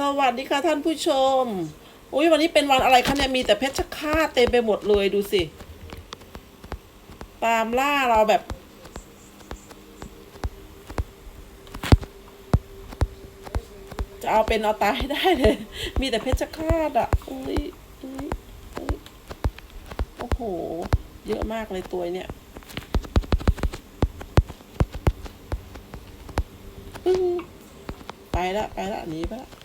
สวัสดีค่ะท่านผู้ชม อุ้ยวันนี้เป็นวันอะไรคะเนี่ยมีแต่เพชรฆาตเต็มไปหมดเลยดูสิ ตามล่าเราแบบ จะเอาเป็นเอาตายให้ได้เลย มีแต่เพชรฆาตอะอุ้ยอุ้ยอุ้ยโอ้โห เยอะมากเลยตัวเนี่ยปึ้งไปละไปละหนีไปละ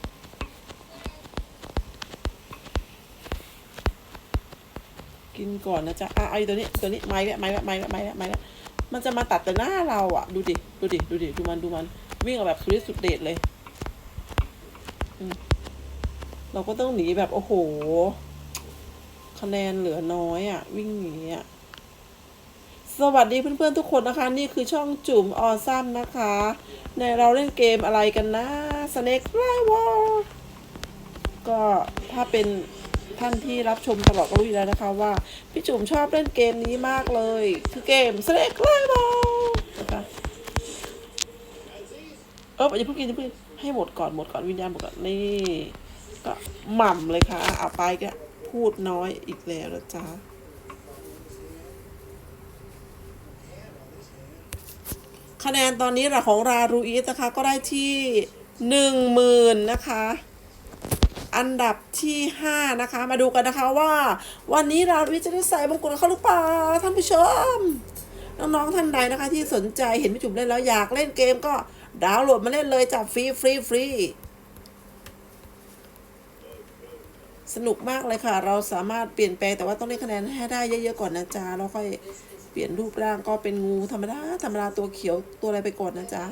กินก่อนนะจ๊ะอะไอ้ตัวนี้ตัวนี้ไม้แล้วไม้แล้วไม้แล้วไม้แล้วไม้แล้วมันจะมาตัดแต่หน้าเราอะ ดูดิดูดิดูดิดูมันดูมัน วิ่งออกแบบสุดฤทธิ์สุดเดชเลยเราก็ต้องหนีแบบโอ้โห คะแนนเหลือน้อยอะ วิ่งหนีอะสวัสดีเพื่อนๆทุกคนนะคะ นี่คือช่องจุ่มออซัมนะคะ ในเราเล่นเกมอะไรกันนะ Snake r i v a l ก็ถ้าเป็น ท่านที่รับชมตลอดก็รู้อยู่แล้วนะคะว่า พี่จุ๋มชอบเล่นเกมนี้มากเลย คือเกม Snake r i v a l นะคะเอออย่าเพิ่งกินอย่าเพิ่งให้หมดก่อนหมดก่อนวิญญาณหมดก่อนนี่ ก็หม่ำเลยค่ะเอาไปก็พูดน้อยอีกแล้วนะจ๊ะคะแนนตอนนี้ระของรารูอีสนะคะก็ได้ที่หนึ่งหมื่นนะคะ อันดับที่ห้านะคะ มาดูกันนะคะว่า วันนี้รารูอีจะได้ใส่มงกุฎเขาหรือเปล่าท่านผู้ชม น้องๆท่านใดนะคะ ที่สนใจเห็นพี่จุ๋มเล่นแล้วอยากเล่นเกมก็ดาวน์โหลดมาเล่นเลยจับฟรีฟรีฟรีสนุกมากเลยค่ะ เราสามารถเปลี่ยนแปลงแต่ว่าต้องได้คะแนนให้ได้เยอะๆก่อนนะจ๊ะแล้วค่อยเปลี่ยนรูปร่างก็เป็นงูธรรมดาธรรมดาตัวเขียวตัวอะไรไปก่อนนะจ๊ะ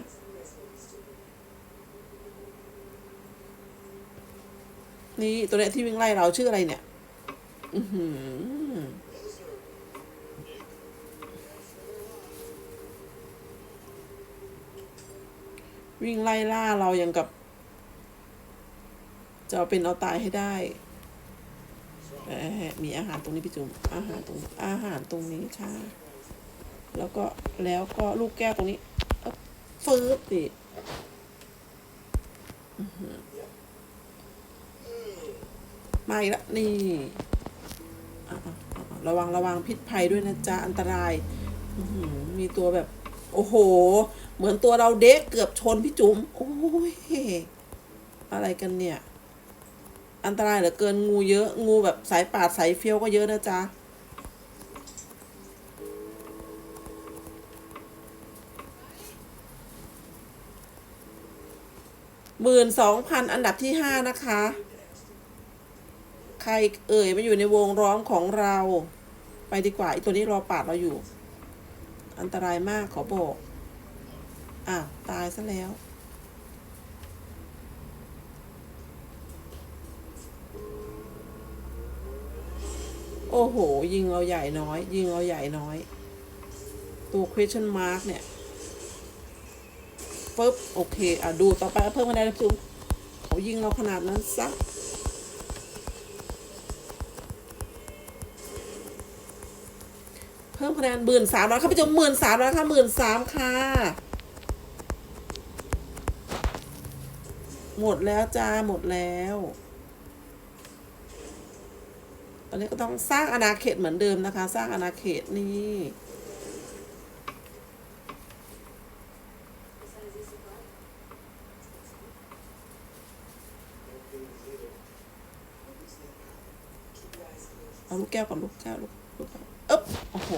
นี่ตัวเนี้ยที่วิ่งไล่เราชื่ออะไรเนี่ย อือหือวิ่งไล่ล่าเราอย่างกับ จะเอาเป็นเอาตายให้ได้เอ่อมีอาหารตรงนี้พี่จุ๋มอาหารตรงอาหารตรงนี้ค่ะ แล้วก็แล้วก็ลูกแก้วตรงนี้เอ๊ะฟืบดิอื้อหือ มาอีกแล้วนี่ระวังระวังพิษภัยด้วยนะจ๊ะ อันตราย มีตัวแบบ โอ้โห เหมือนตัวเราเด็กเกือบชนพี่จุ๋มโอ้ยอะไรกันเนี่ย อันตรายเหลือเกินงูเยอะ งูแบบสายปาดสายเฟี้ยวก็เยอะนะจ๊ะหมื่นสองพันอันดับที่ห้านะคะ ใครเอ่ยมาอยู่ในวงร้องของเรา ไปดีกว่าไอตัวนี้รอปาดเราอยู่ อันตรายมากขอบอกอะตายซะแล้ว โอ้โห ยิงเราใหญ่น้อย ยิงเราใหญ่น้อย ตัว question mark เนี่ยปึ๊บโอเค อะ ดูต่อไปเพิ่มคะแนนซูมเขายิงเราขนาดนั้นซะ พิ่มคะแนนหมื่นสามแล้วค่ะพี่จมหมื่นสามแล้วค่ะหมื่นสามค่ะ หมดแล้วจ้าหมดแล้ว ตอนนี้ก็ต้องสร้างอาณาเขตเหมือนเดิมนะคะ สร้างอาณาเขตนี่เอาลูกแก้วก่อนลูกแก้วลูกลูกแก้ว โอ้โห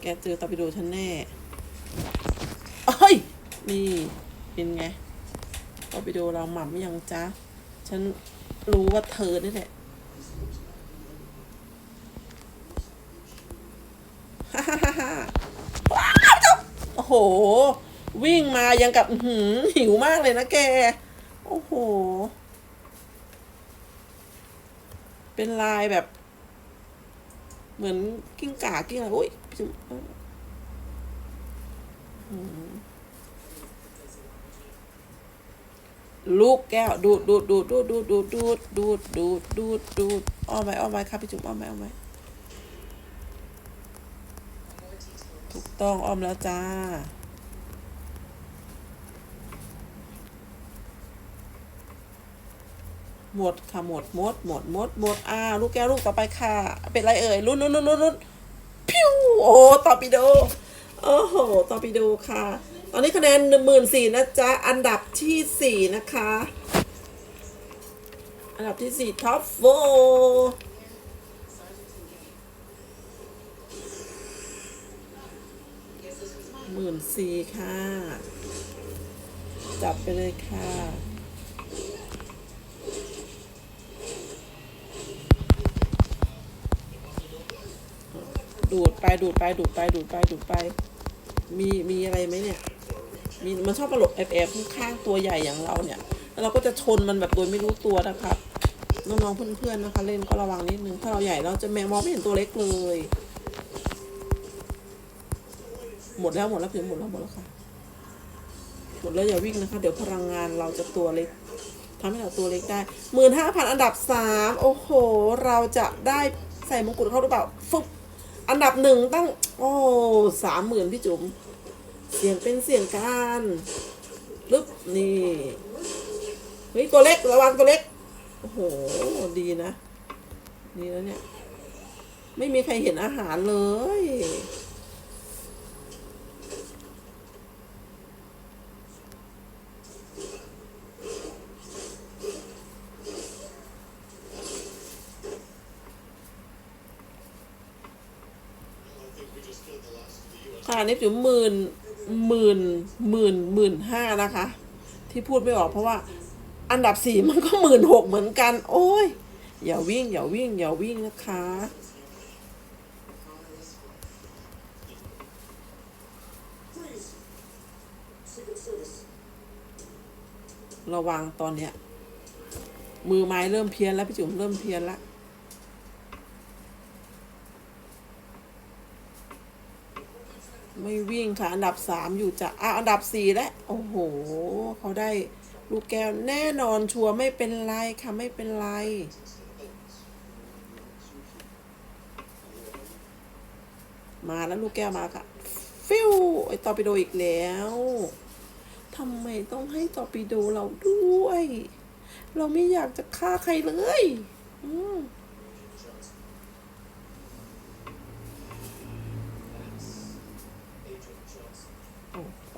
แกเจอตอร์ปิโดฉันแน่เอ้ย นี่ เป็นไงตอร์ปิโดเราหม่ำยังจ๊ะฉันรู้ว่าเธอนี่แหละฮ่าฮ่าฮ่าฮ่าว้าวเจ้าโอ้โห วิ่งมายังกับอื้อหือหิวมากเลยนะแก โอ้โห เป็นลายแบบ เหมือนกิ้งก่ากิ้งอะไรโอ้ยอื้อหือลูกแก้ว ดูดดูดดูดดูดดูดดูดดูดดูดดูดดูดดูดอ้อมไหมอ้อมไหมครับพี่จุ๋มอ้อมไหมอ้อมไหมถูกต้องอ้อมแล้วจ้า หมดค่ะหมดหมดหมดหมดหมดอ่าลูกแก้วลูกต่อไปค่ะ เป็นไรเอ่ยลุ้นลุ้นลุ้นลุ้นรุนพิ้วโอ้ตอร์ปิโดโอ้โหตอร์ปิโดค่ะ ตอนนี้คะแนนหนึ่งหมื่นสี่นะจ๊ะ อันดับที่สี่นะคะ อันดับที่สี่ท็อปโฟหมื่นสี่ค่ะ จับไปเลยค่ะ ดูดไปดูดไปดูดไปดูดไปดูดไป มีมีอะไรไหมเนี่ย มีมันชอบกระโดดแอบแอบข้างตัวใหญ่อย่างเราเนี่ย แล้วเราก็จะชนมันแบบโดยไม่รู้ตัวนะครับน้องๆเพื่อนๆนะคะ เล่นก็ระวังนิดนึงถ้าเราใหญ่เราจะแมมองไม่เห็นตัวเล็กเลย หมดแล้วหมดแล้วเพียงหมดแล้วหมดแล้วค่ะหมดแล้วอย่าวิ่งนะคะ เดี๋ยวพลังงานเราจะตัวเล็กทำให้เราตัวเล็กได้หมื่นห้าพันอันดับสามโอ้โห เราจะได้ใส่มงกุฎเข้าหรือเปล่าฟึบ อันดับหนึ่งตั้ง โอ้สามหมื่นพี่จุ๋มเสียงเป็นเสียงการลึบนี่เฮ้ยตัวเล็กระวังตัวเล็ก โอ้โห ดีนะ ดีแล้วเนี่ย ไม่มีใครเห็นอาหารเลย ค่ะนี่จุ๋มหมื่นหมื่นหมื่นหมื่นห้านะคะ ที่พูดไม่ออกเพราะว่า อันดับสี่มันก็หมื่นหกเหมือนกัน โอ้ย อย่าวิ่ง อย่าวิ่ง อย่าวิ่งนะคะระวังตอนเนี้ย มือไม้เริ่มเพี้ยนแล้วพี่จุ๋มเริ่มเพี้ยนแล้ว ไม่วิ่งค่ะ อันดับสามอยู่จะอะอันดับสี่แล้วโอ้โหเขาได้ลูกแก้วแน่นอนชัวร์ไม่เป็นไรค่ะไม่เป็นไรมาแล้วลูกแก้วมาค่ะ ฟิวไอตอปิโดอีกแล้วทำไมต้องให้ตอปิโดเราด้วย เราไม่อยากจะฆ่าใครเลย อืม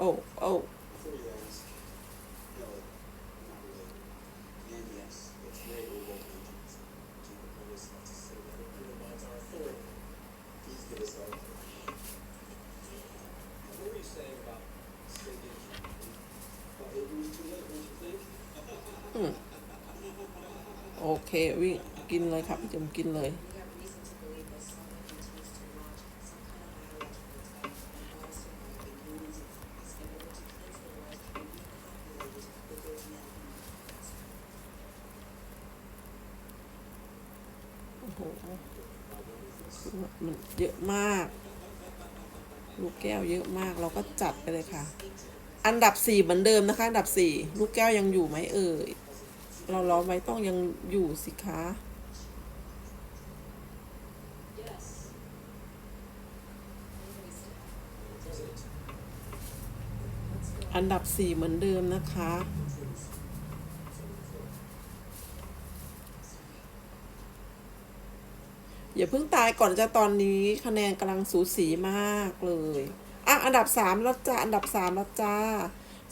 โอ้โอ้โอเควิ่งกินเลยครับพี่จุ๋มกินเลย โอ้โหคือมันเยอะมาก ลู กแก้วเยอะมากเราก็จัดไปเลยค่ะ อันดับสี่เหมือนเดิมนะคะ อันดับสี่ลูกแก้วยังอยู่ไหมเอ่ยเราล้อมไว้ต้องยังอยู่สิคะอันดับสี่เหมือนเดิมนะคะ อย่าเพิ่งตายก่อนจะตอนนี้คะแนนกำลังสูสีมากเลย อะ อันดับสามแล้วจ้า อันดับสามแล้วจ้า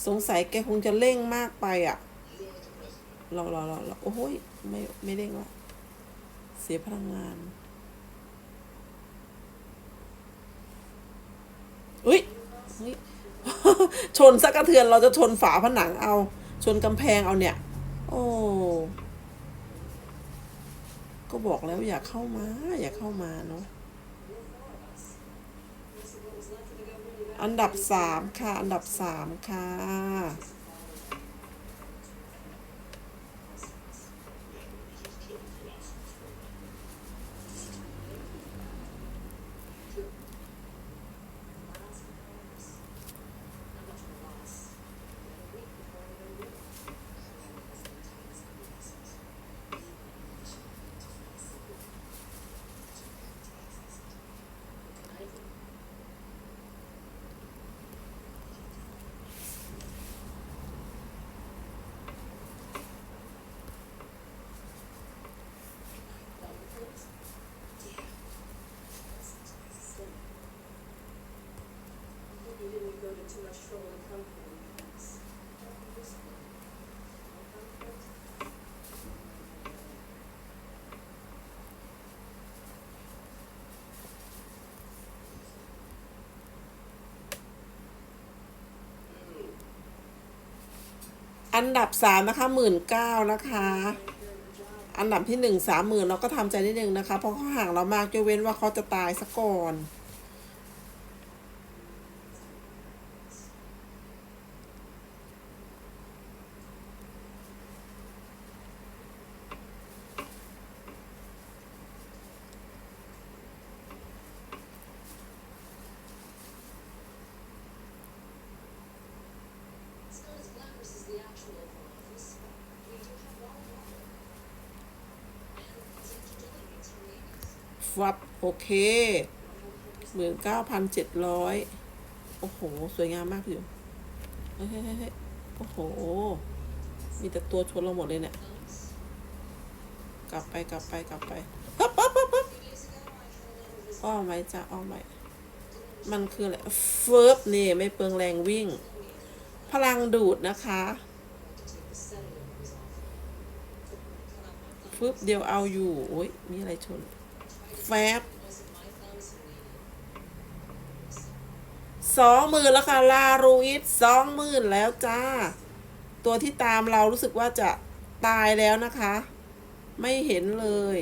สงสัยแกคงจะเร่งมากไปอะเราเราเราเราโอ้โหยไม่ไม่เร่งละเสียพลังงานอุ้ยเฮ้ยชนสักกระเทือนเราจะชนฝาผนังเอา ชนกำแพงเอาเนี่ย โอ้ ก็บอกแล้วอย่าเข้ามา อย่าเข้ามาเนาะอันดับสามค่ะ อันดับสามค่ะ อันดับสามนะคะหมื่นเก้านะคะ อันดับที่หนึ่งสามหมื่นเราก็ทำใจนิดนึงนะคะ เพราะเขาห่างเรามากยกเว้นว่าเขาจะตายซะก่อน เค หมื่นเก้าพันเจ็ดร้อย โอ้โห สวยงามมากอยู่ เฮ้ยเฮ้ยเฮ้โอ้โห มีแต่ตัวชนเราหมดเลยเนี่ย กลับไปกลับไปกลับไปปั๊บปั๊บปั๊บปั๊บอ้อมไหมจ้ะอ้อมไหมมันคืออะไร เฟิร์บนี่ ไม่เปลืองแรงวิ่ง พลังดูดนะคะฟึบเดียวเอาอยู่ โอ้ยมีอะไรชน แฟบ สองหมื่นแล้วค่ะ ลารูอิสสองหมื่นแล้วจ้า ตัวที่ตามเรารู้สึกว่าจะตายแล้วนะคะ ไม่เห็นเลย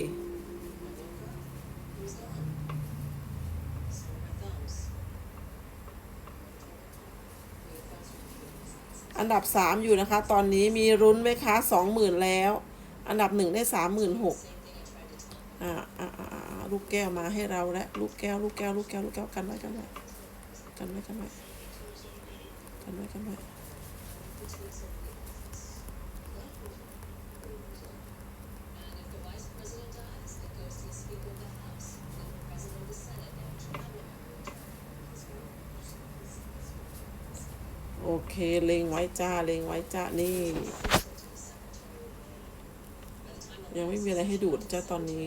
อันดับสามอยู่นะคะ ตอนนี้มีรุ้นไหมคะสองหมื่นแล้ว อันดับหนึ่งได้สามหมื่นหกอ่าอ่าอ่าลูกแก้วมาให้เราแล้วลูกแก้ว ลูกแก้ว ลูกแก้ว ลูกแก้วกันไว้กันไว้ กันไว้กันไว้กัไว้กัไว้โอเค เล็งไว้จ้า เล็งไว้จ้า นี่ ยังไม่มีอะไรให้ดูดจ้าตอนนี้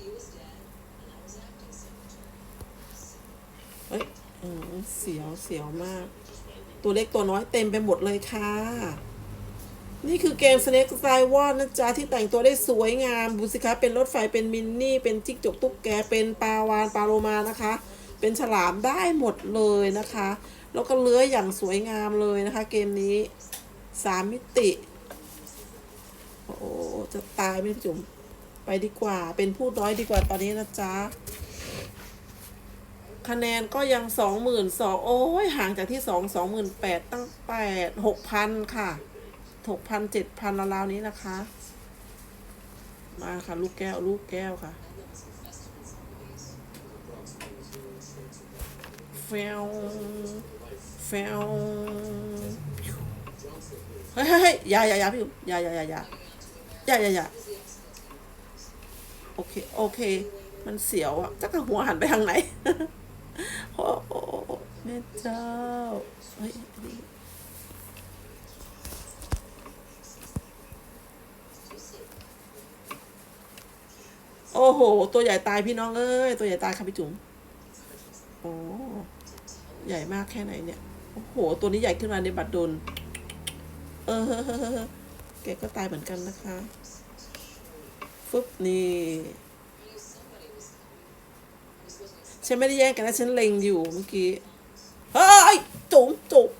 he was dead, and I was acting secretary. เอ้ยอืม เสียวเสียวมาก ตัวเล็กตัวน้อยเต็มไปหมดเลยค่ะ นี่คือเกม Snake Style War นะจ๊ะ ที่แต่งตัวได้สวยงามดูสิคะ เป็นรถไฟเป็นมินนี่ เป็นจิ๊กจกตุ๊กแก เป็นปลาวานปลาโลมานะคะ เป็นฉลามได้หมดเลยนะคะ แล้วก็เลื้อยอย่างสวยงามเลยนะคะ เกมนี้สามมิติ โอ้จะตายไม่จุ๋มไปดีกว่า เป็นผู้น้อยดีกว่าตอนนี้นะจ๊ะ คะแนนก็ยังสองหมื่นสองโอ้ยห่างจากที่สองสองหมื่นแปดตั้งแปดหกพันค่ะหกพันเจ็ดพันราวๆนี้นะคะ มาค่ะ ลูกแก้ว ลูกแก้วค่ะ That was infested in some ways. แฟวแฟวเฮ้ยเฮ้ยเฮ้ยอย่าอย่าอย่าพี่อุ๋มอย่าอย่าอย่าอย่าอย่าอย่ายาโอเค โอเค มันเสียวอะจักหัวหันไปทางไหน โอ้โอ้โอ้โอ้แม่เจ้าเฮ้ยโอ้โห ตัวใหญ่ตายพี่น้องเอ้ย ตัวใหญ่ตายค่ะพี่จุ๋มโอ้ใหญ่มากแค่ไหนเนี่ย โอ้โห ตัวนี้ใหญ่ขึ้นมาในบัตรดลเออแกก็ตายเหมือนกันนะคะ ฟึบนี่ ฉันไม่ได้แย่งกันนะฉันเล็งอยู่เมื่อกี้เฮ้ยจุ๋มจุ๋ม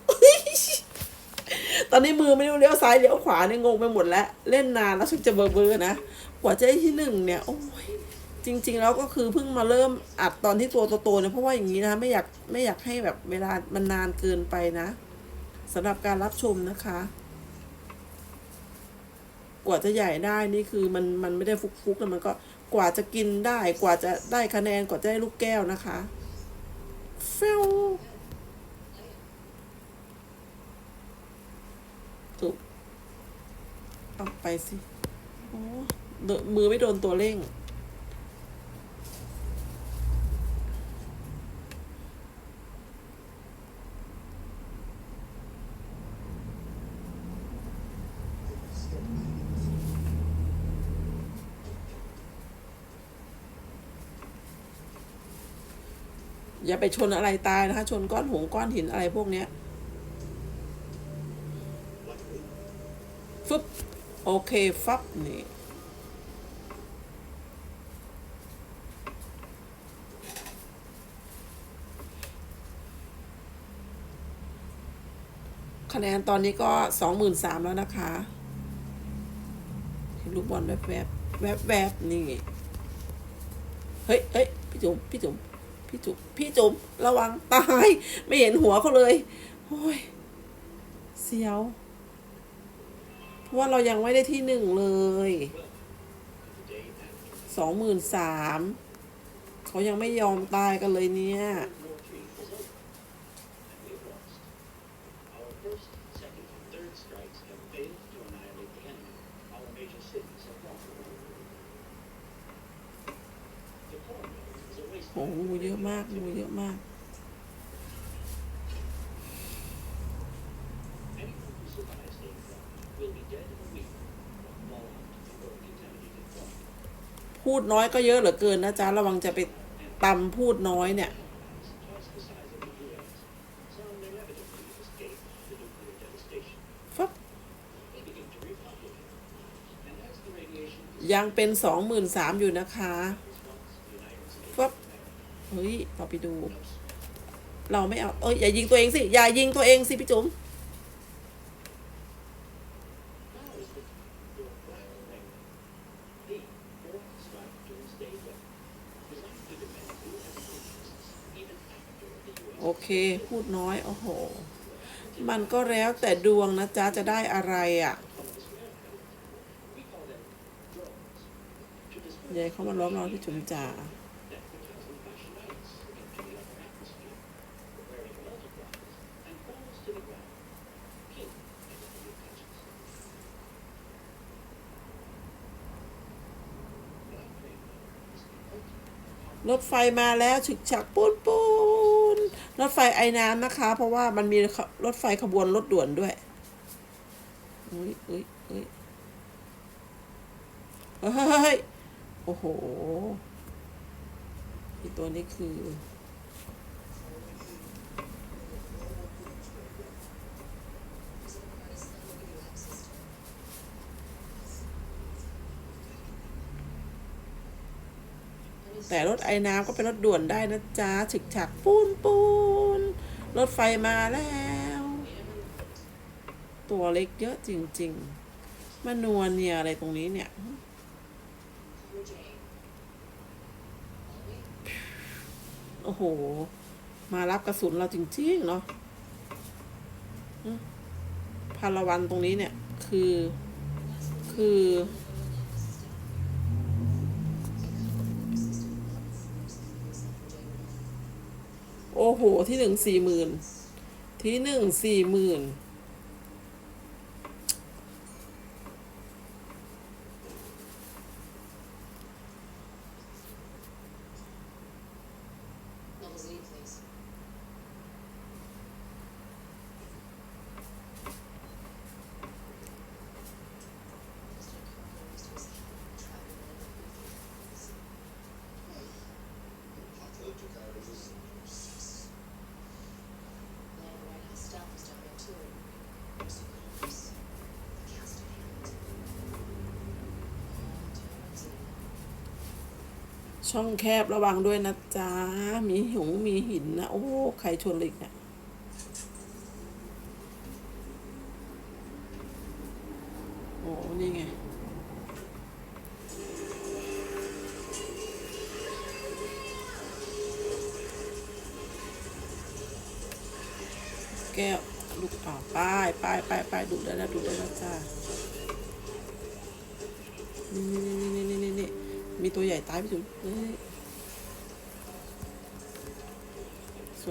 ตอนนี้มือไม่รู้เลี้ยวซ้ายเลี้ยวขวาเนี่ยงงไปหมดแล้ว เล่นนานแล้วฉันจะเบอร์เบอร์นะกว่าจะได้ที่หนึ่งเนี่ยโอ้ยจริง ๆ แล้วก็คือเพิ่งมาเริ่มอัดตอนที่ตัวโตๆเนี่ยเพราะว่าอย่างนี้นะไม่อยากไม่อยากให้แบบเวลามันนานเกินไปนะสำหรับการรับชมนะคะ กว่าจะใหญ่ได้นี่คือมันมันไม่ได้ฟุกๆแล้วมันก็ กว่าจะกินได้กว่าจะได้คะแนนกว่าจะได้ลูกแก้วนะคะเฟลถูกเอาไปสิ โอ้เดมือไม่โดนตัวเร่ง อย่าไปชนอะไรตายนะคะ ชนก้อนหงก้อนหินอะไรพวกเนี้ยฟึบโอเคฟับนี่คะแนนตอนนี้ก็สองหมื่นสามแล้วนะคะเห็นลูกบอลแวบแวบแวบแวบนี่ เฮ้ยเฮ้ยพี่จุ๋มพี่จุ๋ม พี่จุ๋มพี่จุ๋มระวังตาย ไม่เห็นหัวเขาเลยโอ้ยเสียว เพราะว่าเรายังไม่ได้ที่หนึ่งเลยสองหมื่นสามเขายังไม่ยอมตายกันเลยเนี่ย โหงูเยอะมากงูเยอะมากพูดน้อยก็เยอะเหลือเกินนะจ๊ะ ระวังจะไปตำพูดน้อยเนี่ย ฟับยังเป็นสองหมื่นสามอยู่นะคะ เฮ้ยต่อไปดู เราไม่เอาเอ้ยอย่ายิงตัวเองสิ อย่ายิงตัวเองสิพี่จุ๋มโอเค พูดน้อย โอ้โห มันก็แล้วแต่ดวงนะจ๊ะ จะได้อะไรอะ่ะยายเขามาล้อมเราที่จุ๋มจ่า ถไฟมาแล้วฉึกฉักปูนปูนรถไฟไอ้น้ำนะคะ เพราะว่ามันมีรถไฟขบวนรถด่วนด้วยอุ้ยอุ้ยอุ้ยเฮ้ย โอ้โหอีตัวนี้คือ แต่รถไอ้น้ำก็เป็นรถด่วนได้นะจ๊ะฉึกฉักปูนปูนรถไฟมาแล้ว ตัวเล็กเยอะจริง ๆมานวลเนี่ยอะไรตรงนี้เนี่ยโอ้โห มารับกระสุนเราจริง ๆ เนาะพาราวันตรงนี้เนี่ย คือ คือ โอ้โห ที่หนึ่งสี่หมื่นที่หนึ่งสี่หมื่น ช่องแคบระวังด้วยนะจ๊ะ มีหงมีหินนะ โอ้ ใครชนเหล็กเนี่ย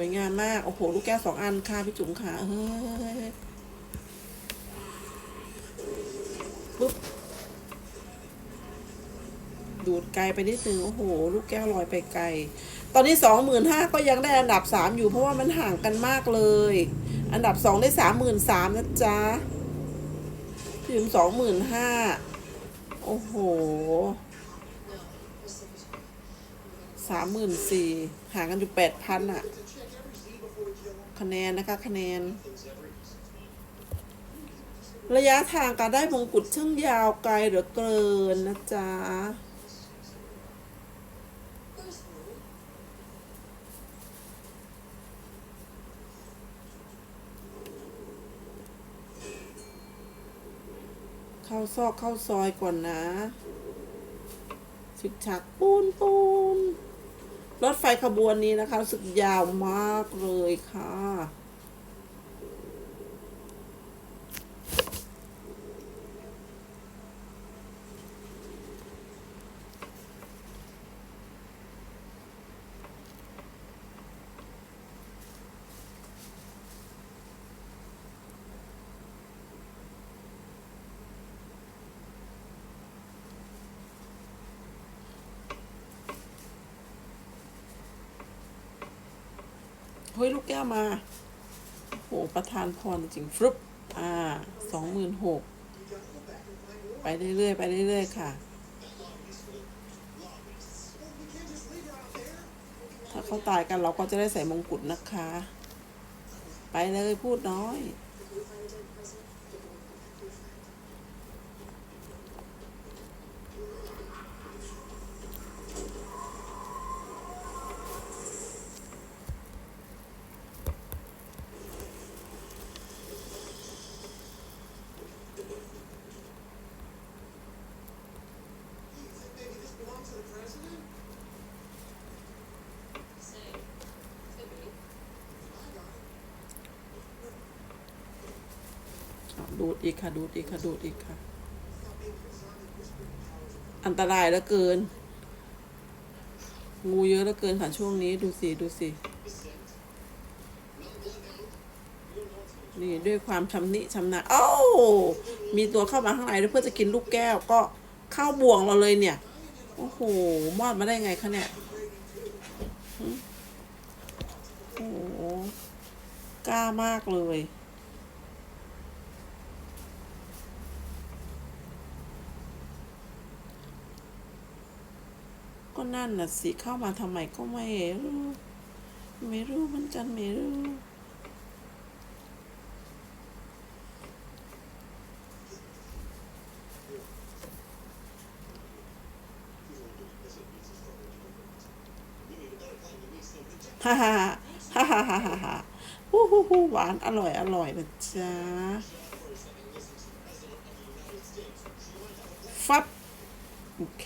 วยงามมาก โอ้โห ลูกแก้วสองอันค่ะพี่จุ๋มค่ะเฮ้ยปุ๊บ ดูดไกลไปนิดนึง โอ้โห ลูกแก้วลอยไปไกล ตอนนี้สองหมื่นห้าก็ยังได้อันดับสามอยู่เพราะว่ามันห่างกันมากเลย อันดับสองได้สามหมื่นสามนะจ๊ะพี่จุ๋มสองหมื่นห้าโอ้โหสามหมื่นสี่ห่างกันอยู่แปดพันอะ คะแนนนะคะคะแนน ระยะทางการได้มงกุฎช่างยาวไกลหรือเกินนะจ๊ะเข้าซอกเข้าซอยก่อนนะ สิกฉักปูนปู รถไฟขบวนนี้นะคะรู้สึกยาวมากเลยค่ะ กแก้วมา โห ประธานพรจริงฟรุปอ่าสองหมื่นหกไปเรื่อยๆ ไปเรื่อยๆ ค่ะ ถ้าเขาตายกันเราก็จะได้ใส่มงกุฎนะคะ ไปเลยพูดน้อย ดูดอีกค่ะ ดูดอีกค่ะ ดูดอีกค่ะ อันตรายเหลือเกิน งูเยอะเหลือเกินค่ะช่วงนี้ดูสิ ดูสิ นี่ด้วยความชำนิชำนาญเอ้ามีตัวเข้ามาข้างในเพื่อจะกินลูกแก้วก็เข้าบ่วงเราเลยเนี่ย โอ้โห มอดมาได้ไงคะเนี่ยโอ้โหกล้ามากเลย นั่นน่ะสิเข้ามาทำไมก็ไม่รู้ ไม่รู้เหมือนกันไม่รู้ฮ่าฮ่าฮ่าฮ่าฮ่าฮ่าฮ่าฮู้ฮู้ฮู้หวานอร่อยอร่อยนะจ๊ะฟับ โอเค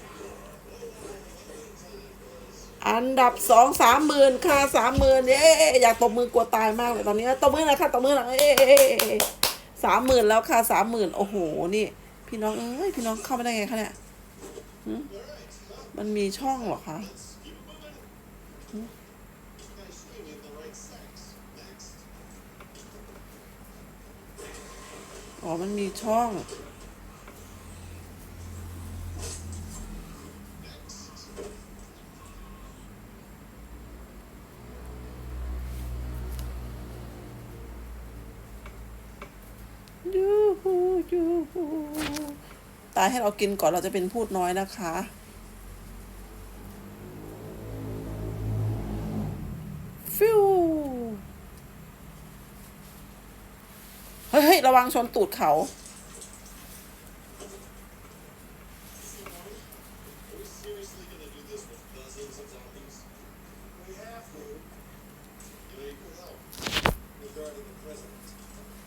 อันดับสองสามหมื่นค่ะสามหมื่นเย้อยากตบมือกลัวตายมากเลยตอนนี้ตบมือหน่อยค่ะตบมือหน่อยเอ้สามหมื่นแล้วค่ะสามหมื่นโอ้โหนี่ พี่น้องเอ้ยพี่น้องเข้ามาได้ไงคะเนี่ยมันมีช่องหรอคะอ๋อมันมีช่อง ยูฮูยูฮูตายให้เรากินก่อนเราจะเป็นพูดน้อยนะคะ ฟิวเฮ้ยเฮ้ยระวังชนตูดเขา We have to. You need help regarding the president.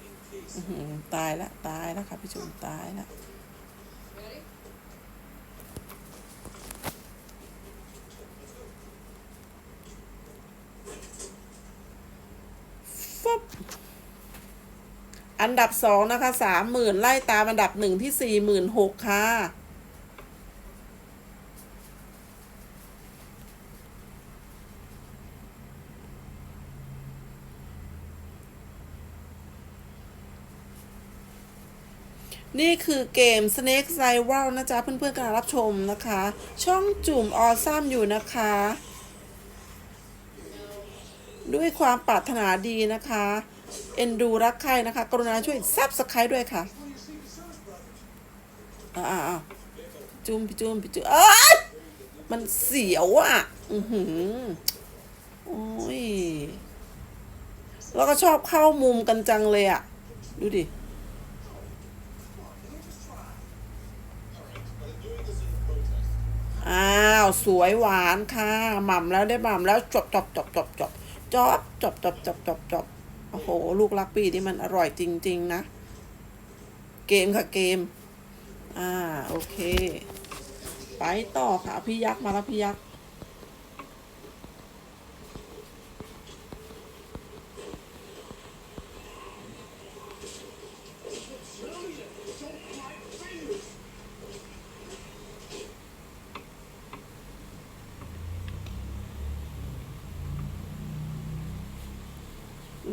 In case. อืมตายละตายแล้วค่ะพี่ชมตายละ Ready? ฟบอั นดับสองนะคะสามหมื่นไล่ตามอันดับหนึ่งที่สี่หมื่นหกค่ะนี่คือเกม Snake Rival นะจ๊ะ เพื่อนๆกำลังรับชมนะคะ ช่องจุ่มออซัมอยู่นะคะ ด้วยความปรารถนาดีนะคะ เอ็นดูรักใครนะคะ กรุณาช่วยซับสไครต์ด้วยค่ะอ่าอ่าจุ้มพี่จุ้มพี่จุ้มเอ้ยมันเสียวอะ อือหือโอ้ยแล้วก็ชอบเข้ามุมกันจังเลยอะ ดูดิอ้าวสวยหวานค่ะหม่ำแล้วได้หม่ำแล้วจบจบจบจบจบจบจบจบจบจบจบ โอ้โห ลูกรักปีนี่มันอร่อยจริง ๆ นะ เกมค่ะเกม อ่า โอเค ไปต่อค่ะ พี่ยักษ์มาแล้วพี่ยักษ์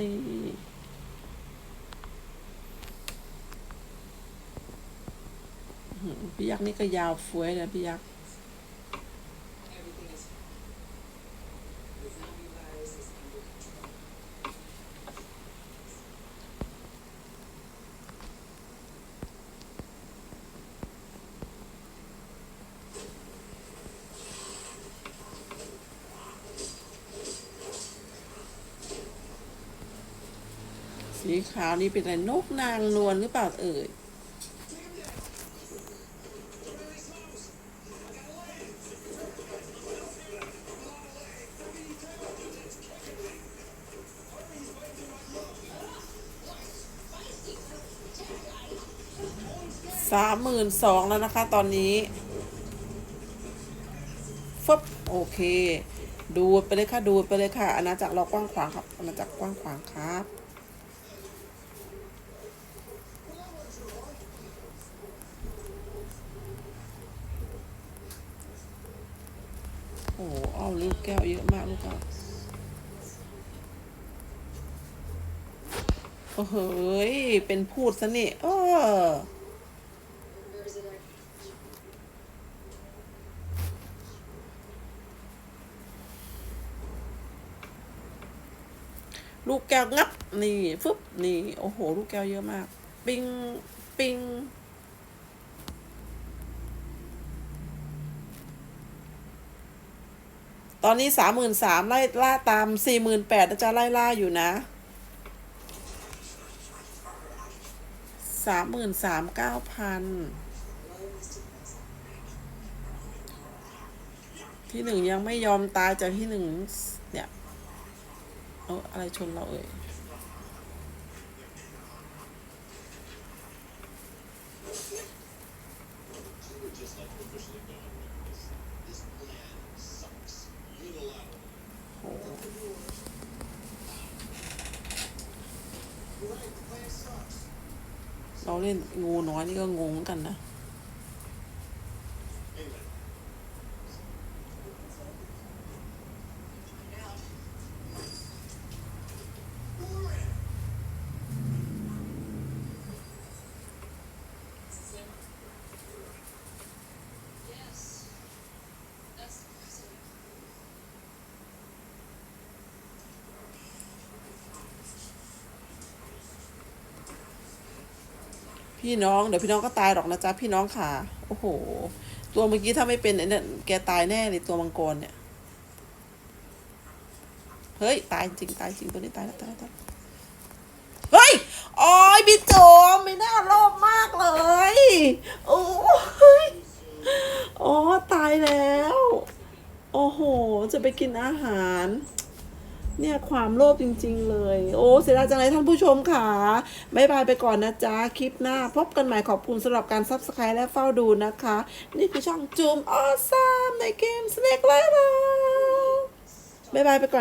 นี่พี่ยักษ์นี่ก็ยาวเฟ้ยนะพี่ยักษ์ สีขานี่เป็นอะไรนกนางนวลหรือเปล่าเอ่ยสามหมื่นสองแล้วนะคะ ตอนนี้ฟบโอเค ดูไปเลยค่ะ ดูไปเลยค่ะอาณาจักรเรากว้างขวางครับอาณาจักรกว้างขวางครับ โอ้โหเอาลูกแก้วเยอะมากลูกแก้วโอ้โหยเป็นพูดซะนี่เออลูกแก้วงับ นี่ฟึบนี่ โอ้โห ลูกแก้วเยอะมาก ปิง ปิง ตอนนี้สามหมื่นสามไล่ล่าตามสี่หมื่นแปดนะจ๊ะไล่ล่าอยู่นะ สามหมื่นสามเก้าพันที่หนึ่งยังไม่ยอมตายจากที่หนึ่งเนี่ย เอออะไรชนเราเอ่ย นี่ก็งงกันนะ พี่น้องเดี๋ยวพี่น้องก็ตายหรอกนะจ๊ะพี่น้องค่ะโอ้โห ตัวเมื่อกี้ถ้าไม่เป็นเนี่ยแกตายแน่เลยตัวมังกรเนี่ยเฮ้ยตายจริงตายจริงตัวนี้ตายแล้วตายแล้วตายแล้วเฮ้ยโอ้ยพี่โจมไม่น่ารอบมากเลยโอ้ยอ๋อตายแล้ว โอ้โห จะไปกินอาหาร เนี่ยความโลภจริง ๆ เลย โอ้เสียดายจังเลยท่านผู้ชมค่ะบายบายไปก่อนนะจ๊ะ คลิปหน้า พบกันใหม่ขอบคุณสำหรับการซับสไครต์และเฝ้าดูนะคะ นี่คือช่องจูมออซัมในเกมสเน็กไลท์บายบายไปก่อน